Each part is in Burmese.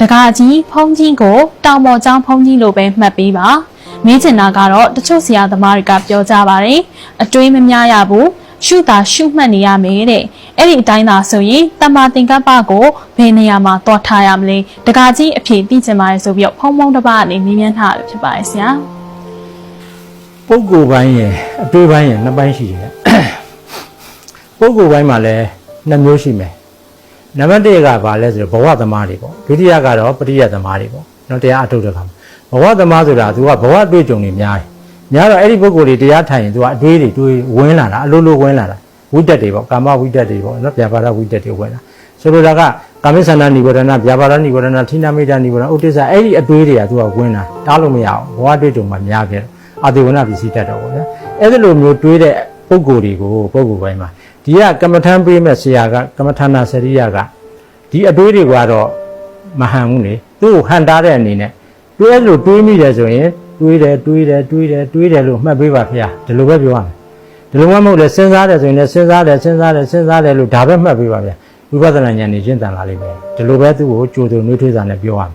တကားကြီးဖုံးကြီးကိုတောင်ပေါ်ကျောင်းဖုံးကြီးလိုပဲမှတ်ပေးပါမေးချင်တာကတော့တချို့ဆရာသမားတွေကပြောကြပါတယ်အတွေးမများရဘူးရှုတာရှုမှတ်နေရမယ်တဲ့အဲ့ဒီအတိုင်းသာဆိုရင်တမ္မာသင်္ကပ္ပကိုဘယ်နေရာမှာတွားထားရမလဲတကားကြီးအဖြစ်သိချင်ပါတယ်ဆိုပြီးတော့ဖုံဖုံတစ်ပါးကနေမြင်မြန်းထားရဖြစ်ပါတယ်ဆရာပုဂ္ဂိုလ်ပိုင်းရယ်အတွေးပိုင်းရယ်နှစ်ပိုင်းရှိတယ်ပုဂ္ဂိုလ်ပိုင်းမှာလည်းနှစ်မျိုးရှိမယ် နံပါတ်1ကဘာလဲဆိုတော့ဘဝသမားတွေပေါ့ဒုတိယကတော့ပရိယတ်သမားတွေပေါ့နော်တရားအထုတ်တဲ့ခါမှာဘဝသမားဆိုတာ तू ကဘဝအတွေ့အကြုံတွေများတယ်များတော့အဲ့ဒီပုဂ္ဂိုလ်တွေတရားထိုင်ရင် तू ကအတွေးတွေတွေးဝင်လာတာအလိုလိုဝင်လာတာဝိတက်တွေပေါ့ကာမဝိတက်တွေပေါ့နော်ဗျာပါဒဝိတက်တွေဝင်လာဆိုလိုတာကကာမိသန္တာနိဗ္ဗာန်ဗျာပါဒနိဗ္ဗာန်ထိနာမိတာနိဗ္ဗာန်ဥဒိစ္စအဲ့ဒီအတွေးတွေက तू ကဝင်လာတားလို့မရအောင်ဘဝအတွေ့အကြုံမှာများခဲ့တယ်အာတိဝနပစ္စည်းတတ်တော့ဗောဗျာအဲ့ဒီလိုမျိုးတွေးတဲ့ပုဂ္ဂိုလ်တွေကိုပုဂ္ဂိုလ်ပိုင်းမှာ ဒီကကမ္မထမ်းပေးမဲ့ဆရာကကမ္မထာနာစရိယကဒီအတွေးတွေကတော့မဟန်ဘူးလေသူ့ကိုဟန်တားတဲ့အနေနဲ့တွေးအဲ့လိုတွေးမိတယ်ဆိုရင်တွေးတယ်တွေးတယ်တွေးတယ်တွေးတယ်လို့မှတ်ပေးပါဖေဟာဒီလိုပဲပြောရမယ်ဒီလိုမှမဟုတ်လေစဉ်းစားတယ်ဆိုရင်လည်းစဉ်းစားတယ်စဉ်းစားတယ်စဉ်းစားတယ်လို့ဒါပဲမှတ်ပေးပါဗျာဝိပဿနာဉာဏ်နဲ့ရှင်းတန်လာလိမ့်မယ်ဒီလိုပဲသူ့ကိုကြိုးတုံနှွေးထွေးစာနဲ့ပြောရမယ်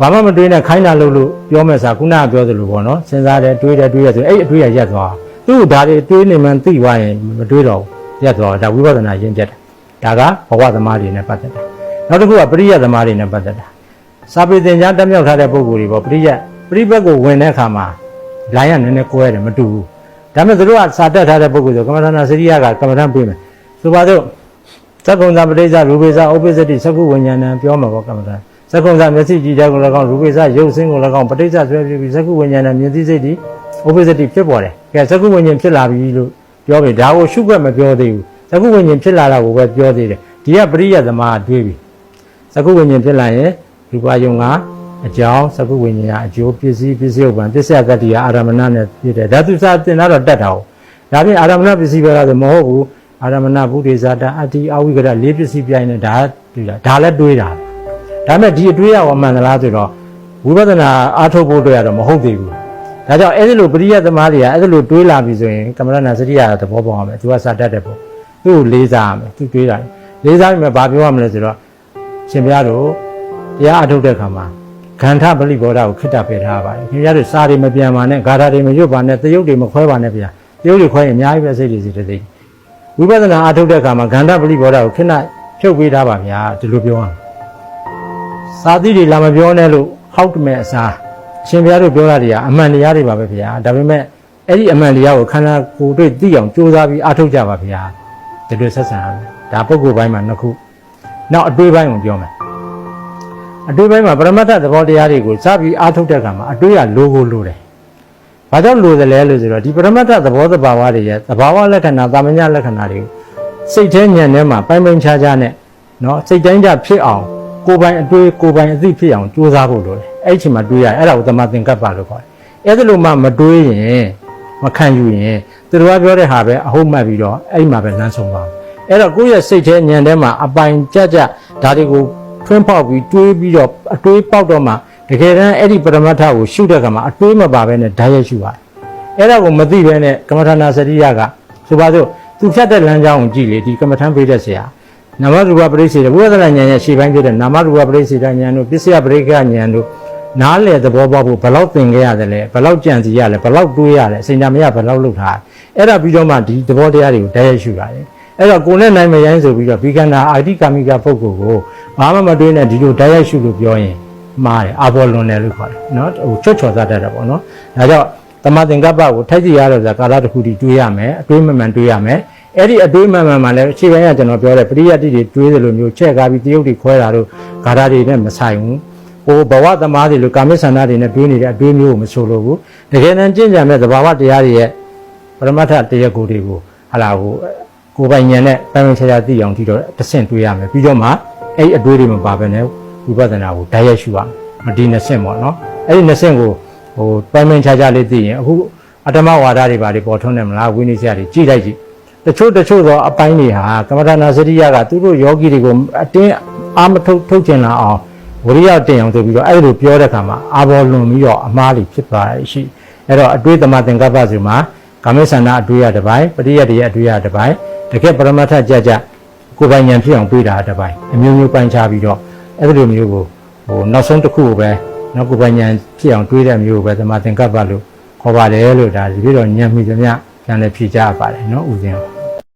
ဘာမှမတွေးနဲ့ခိုင်းတာလို့လို့ပြောမဲ့စားခုနကပြောသလိုပေါ့နော်စဉ်းစားတယ်တွေးတယ်တွေးတယ်ဆိုအဲ့အတွေးရရက်သွားသူ့ဒါတွေတွေးနေမှန်းသိသွားရင်မတွေးတော့ဘူး ရက်သွားဒါဝိပဿနာရင်းချက်တာဒါကဘဝသမားတွေနဲ့ပတ်သက်တာနောက်တစ်ခုကပရိယတ်သမားတွေနဲ့ပတ်သက်တာစာပေသင်ကြားတက်မြောက်ထားတဲ့ပုံကိုယ်တွေပေါ့ပရိယတ်ပရိဘက်ကိုဝင်တဲ့အခါမှာလိုင်းကနည်းနည်းကွဲတယ်မတူဘူးဒါပေမဲ့သူတို့ကစာတက်ထားတဲ့ပုံကိုယ်ဆိုကမ္မထာနာစရိယကကမ္မထံပေးမယ်ဆိုပါတော့သက္ကုံဇာပရိစ္ဆရူပေဇာဥပိစ္ဆတိသက္ကုဝိညာဏံပြောမှာပေါ့ကမ္မထာသက္ကုံစမျက်စိကြည့်တဲ့ကို၎င်းရူပိစရုပ်စင်းကို၎င်းပဋိစ္စဆွဲပြီးသက္ကုဝိညာဏမြင်သိစိတ်ဒီဥပ္ပစ္စတိဖြစ်ပေါ်တယ်။ကဲသက္ကုဝိညာဉ်ဖြစ်လာပြီလို့ ပြောပြီဒါကိုရှုွက်မပြောသေးဘူး။သက္ကုဝိညာဉ်ဖြစ်လာတာကိုပဲပြောသေးတယ်။ဒီကပရိယသမားတွေးပြီ။သက္ကုဝိညာဉ်ဖြစ်လာရင်ရူပယုံကအကြောင်းသက္ကုဝိညာဉ်ကအကျိုးပစ္စည်းပစ္စည်းဥပ္ပံပစ္စယတတ္တိယအာရမဏနဲ့ပြည့်တယ်။ဓာတုစာတင်တော့တတ်တာ။ဒါပြင်အာရမဏပစ္စည်းပဲလားဆိုမဟုတ်ဘူး။အာရမဏဘုဒ္ဓေဇာတာအတ္တိအဝိကရလေးပစ္စည်းပြိုင်နေဒါတွေ့တာဒါလည်းတွေးတာပဲဒါပေမဲ့ဒီအတွေးရဝမှန်သလားဆိုတော့ဝိပဿနာအားထုတ်ဖို့အတွက်ကတော့မဟုတ်သေးဘူး။ ဒါကြောင့်အဲ့ဒီလိုပရိယတ်သမားတွေကအဲ့ဒီလိုတွေးလာပြီဆိုရင်ကမ္မရဏစရိယသဘောပေါက်ရမယ်။သူကစာတတ်တဲ့ပေါ့။သူ့ကိုလေးစားရမယ်။သူတွေးတာ။လေးစားပြီးမှဘာပြောရမလဲဆိုတော့ရှင်ဘုရားတို့တရားအထုတ်တဲ့အခါမှာခန္ဓာပရိဘောဓကိုခိတ္တပယ်ထားပါတယ်။ခင်ဗျားတို့စာတွေမပြန်ပါနဲ့ဂါထာတွေမရွတ်ပါနဲ့သရုပ်တွေမခွဲပါနဲ့ဗျာ။သရုပ်တွေခွဲရင်အများကြီးပဲစိတ်တွေစီတဲ့သိ။ဝိပဿနာအထုတ်တဲ့အခါမှာခန္ဓာပရိဘောဓကိုခိတ္တဖြုတ်ပေးထားပါဗျာဒီလိုပြောရမယ်စာသီးတွေလာမပြောနဲ့လို့ဟောက်တမဲ့အစားအ ရှင်ဘုရားတို့ပြောတာတွေကအမှန်တရားတွေပါပဲဗျာဒါပေမဲ့အဲ့ဒီအမှန်တရားကိုခန္ဓာကိုယ်တွေ့သိအောင်ကြိုးစားပြီးအားထုတ်ကြပါဗျာဒီလိုဆက်ဆံရမယ်ဒါပုဂ္ဂိုလ်ပိုင်းမှာနှစ်ခုနောက်အတွေးပိုင်းကိုပြောမယ်အတွေးပိုင်းမှာပရမတ္ထသဘောတရားတွေကိုစပြီးအားထုတ်တဲ့အခါမှာအတွေးကလိုကိုလိုတယ်ဘာကြောင့်လိုသလဲလို့ဆိုတော့ဒီပရမတ္ထသဘောသဘာဝတွေရဲ့သဘာဝလက္ခဏာတာမညလက္ခဏာတွေကိုစိတ်ထဲဉာဏ်ထဲမှာပိုင်ပိုင်ခြားခြားနဲ့နော်စိတ်တိုင်းကြဖြစ်အောင်ကိုယ်ပိုင်အတွေးကိုယ်ပိုင်အသိဖြစ်အောင်ကြိုးစားဖို့လိုတယ် အဲ့ဒီအချိန်မှာတွေးရတယ်အဲ့ဒါကိုသမာသင်္ကပ္ပလို့ခေါ်တယ်အဲ့ဒါလို့မှမတွေးရင်မခံယူရင်သူတို့ကပြောတဲ့ဟာပဲအဟုတ်မှတ်ပြီးတော့အဲ့ဒီမှာပဲလမ်းဆုံးပါအဲ့တော့ကိုယ့်ရဲ့စိတ်ထဲညံထဲမှာအပိုင်ကြကြဒါတွေကိုထွင်းပေါက်ပြီးတွေးပြီးတော့အတွေးပေါက်တော့မှတကယ်တမ်းအဲ့ဒီပရမတ္ထကိုရှုတဲ့ကမှာအတွေးမပါဘဲနဲ့ဓာတ်ရိုက်ရှုပါတယ်အဲ့ဒါကိုမသိဘဲနဲ့ကမ္မထာနာစရိယကဆိုပါစို့သူဖြတ်တဲ့လမ်းကြောင်းကိုကြည့်လေဒီကမ္မထံပေးတဲ့ဆရာနာမရူပပရိစ္ဆေဒဝိပဿနာဉာဏ်ရဲ့ရှေ့ပိုင်းဖြစ်တဲ့နာမရူပပရိစ္ဆေဒဉာဏ်တို့ပစ္စယပရိက္ခဉာဏ်တို့ နားလေသဘောပေါက်ဖို့ဘယ်လောက်သင်ခဲ့ရတယ်လဲဘယ်လောက်ကြံစီရလဲဘယ်လောက်တွေးရလဲအစဉ်တမရဘယ်လောက်လုပ်ထားအဲ့ဒါပြီးတော့မှဒီသဘောတရားတွေကိုတည်းရရှုရတယ်အဲ့တော့ကိုယ်နဲ့နိုင်မရိုင်းဆိုပြီးတော့ဘီကန္နာအာတိကာမိကပုဂ္ဂိုလ်ကိုဘာမှမတွေးနဲ့ဒီလိုတည်းရရှုလို့ပြောရင်မှားတယ်အာဘောလွန်တယ်လို့ခေါ်တယ်နော်ဟိုချွတ်ချော်သားတတ်တယ်ပေါ့နော်ဒါကြောင့်တမသင်္ကပ္ပကိုထိုက်ကြည့်ရတော့ဆိုတာကာလတစ်ခုတည်းတွေးရမယ်အတွေးမမှန်တွေးရမယ်အဲ့ဒီအတွေးမှန်မှန်မှလည်းအခြေပိုင်းကကျွန်တော်ပြောတဲ့ပရိယတ်တိတွေတွေးတယ်လို့မျိုးချက်ကားပြီးတရုပ်တွေခွဲတာတို့ဂါထာတွေနဲ့မဆိုင်ဘူး ဟိုဘဝသမားတွေလို့ကာမိဆန္ဒတွေနဲ့တွေးနေတဲ့အတွေးမျိုးကိုမဆိုလို့ဘူးတကယ်တမ်းကျင့်ကြံတဲ့သဘာဝတရားတွေရဲ့ပရမတ္ထတရားကိုတွေကိုဟာလာဟိုကိုယ်ပိုင်ဉာဏ်နဲ့တိုင်ပင်ချာချာသိအောင်ဒီတော့တစ်ဆင့်တွေးရမယ်ပြီးတော့မှအဲ့ဒီအတွေးတွေမပါဘဲနဲ့ဝိပဿနာကိုဓာတ်ရိုက်ရှုရမယ်မဒီနှစ်ဆင့်ပေါ့နော်အဲ့ဒီနှစ်ဆင့်ကိုဟိုတိုင်ပင်ချာချာလေးသိရင်အခုအတ္တမဝါဒတွေပါတွေပေါ်ထွန်းနေမလားဝိနည်းစရာတွေကြည့်လိုက်ကြည့်တချို့တချို့သောအပိုင်းတွေဟာကမ္မထာနာစရိယကသူတို့ယောဂီတွေကိုအတင်းအာမထုတ်ထုတ်ကျင်လာအောင် ဝရိယတင်အောင်ဆိုပြီးတော့အဲ့လိုပြောတဲ့အခါမှာအာဘောလွန်ပြီးတော့အမားတွေဖြစ်သွားရရှိအဲ့တော့အတွေးသမသင်္ကပ္ပစုမှာကာမိဆန္ဒအတွေးရတစ်ပိုင်းပရိယတ်တွေအတွေးရတစ်ပိုင်းတကယ်ပရမတ္ထကြကြကိုယ်ပိုင်ဉာဏ်ဖြစ်အောင်တွေးတာတစ်ပိုင်းအမျိုးမျိုးပိုင်းခြားပြီးတော့အဲ့ဒီလိုမျိုးကိုဟဟိုနောက်ဆုံးတစ်ခုကိုပဲနော်ကိုယ်ပိုင်ဉာဏ်ဖြစ်အောင်တွေးတဲ့မျိုးကိုပဲသမာသင်္ကပ္ပလို့ခေါ်ပါတယ်လို့ဒါဒီပြီးတော့ဉာဏ်မိသမျှပြန်လည်းဖြေကြရပါတယ်နော်ဦးဇင်း